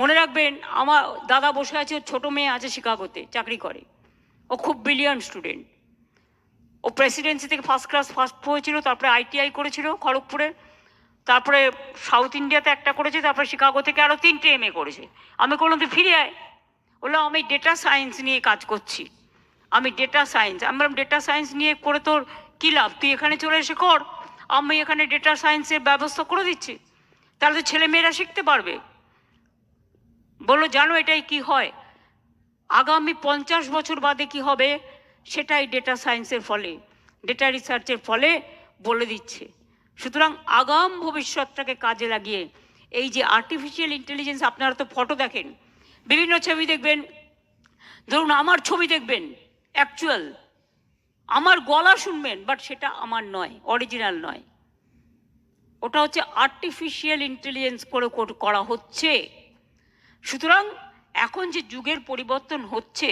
মনে রাখবেন, আমার দাদা বসে আছে, ওর ছোটো মেয়ে আছে শিকাগোতে, চাকরি করে। ও খুব ব্রিলিয়ান্ট স্টুডেন্ট ও প্রেসিডেন্সি থেকে ফার্স্ট ক্লাস ফার্স্ট হয়েছিল, তারপরে আইটিআই করেছিল খড়গপুরে, তারপরে সাউথ ইন্ডিয়াতে একটা করেছে, তারপরে শিকাগো থেকে আরও তিনটে এম করেছে। আমি করলাম তুই ফিরে আয়। বললাম আমি ডেটা সায়েন্স নিয়ে কাজ করছি। আমি ডেটা সায়েন্স আমি বললাম ডেটা সায়েন্স নিয়ে করে তোর কী লাভ? তুই এখানে চলে এসে কর। আমি এখানে ডেটা সায়েন্সের ব্যবস্থা করে দিচ্ছি। তাহলে তো ছেলে মেয়েরা শিখতে পারবে। বলল, জানো এটাই কি হয়? আগামী পঞ্চাশ বছর বাদে কি হবে? সেটাই ডেটা সায়েন্সের ফলে ডেটা রিসার্চের ফলে বলে দিচ্ছে। সুতরাং আগাম ভবিষ্যৎটাকে কাজে লাগিয়ে এই যে আর্টিফিশিয়াল ইন্টেলিজেন্স আপনারা তো ফটো দেখেন, বিভিন্ন ছবি দেখবেন, ধরুন আমার ছবি দেখবেন অ্যাকচুয়াল আমার গলা শুনবেন বাট সেটা আমার নয় অরিজিনাল নয়। ওটা হচ্ছে আর্টিফিশিয়াল ইন্টেলিজেন্স করে কর- করা হচ্ছে। সুতরাং এখন যে যুগের পরিবর্তন হচ্ছে,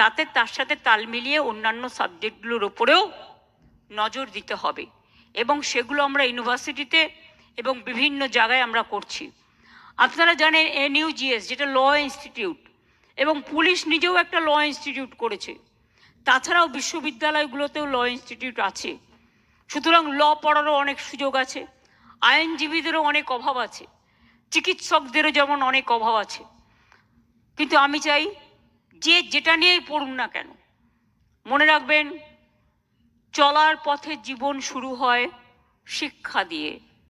তাতে তার সাথে তাল মিলিয়ে অন্যান্য সাবজেক্টগুলোর ওপরেও নজর দিতে হবে এবং সেগুলো আমরা ইউনিভার্সিটিতে এবং বিভিন্ন জায়গায় আমরা করছি। আপনারা জানেন এনইউজিএস, যেটা ল ইনস্টিটিউট, এবং পুলিশ নিজেও একটা ল ইনস্টিটিউট করেছে। তাছাড়াও বিশ্ববিদ্যালয়গুলোতেও ল ইনস্টিটিউট আছে। সুতরাং ল পড়ারও অনেক সুযোগ আছে। আইনজীবীদেরও অনেক অভাব আছে। চিকিৎসকদেরও যেমন অনেক অভাব আছে। কিন্তু আমি চাই যে যেটা নিয়েই পড়ুন না কেন, মনে রাখবেন, চলার পথে জীবন শুরু হয় শিক্ষা দিয়ে।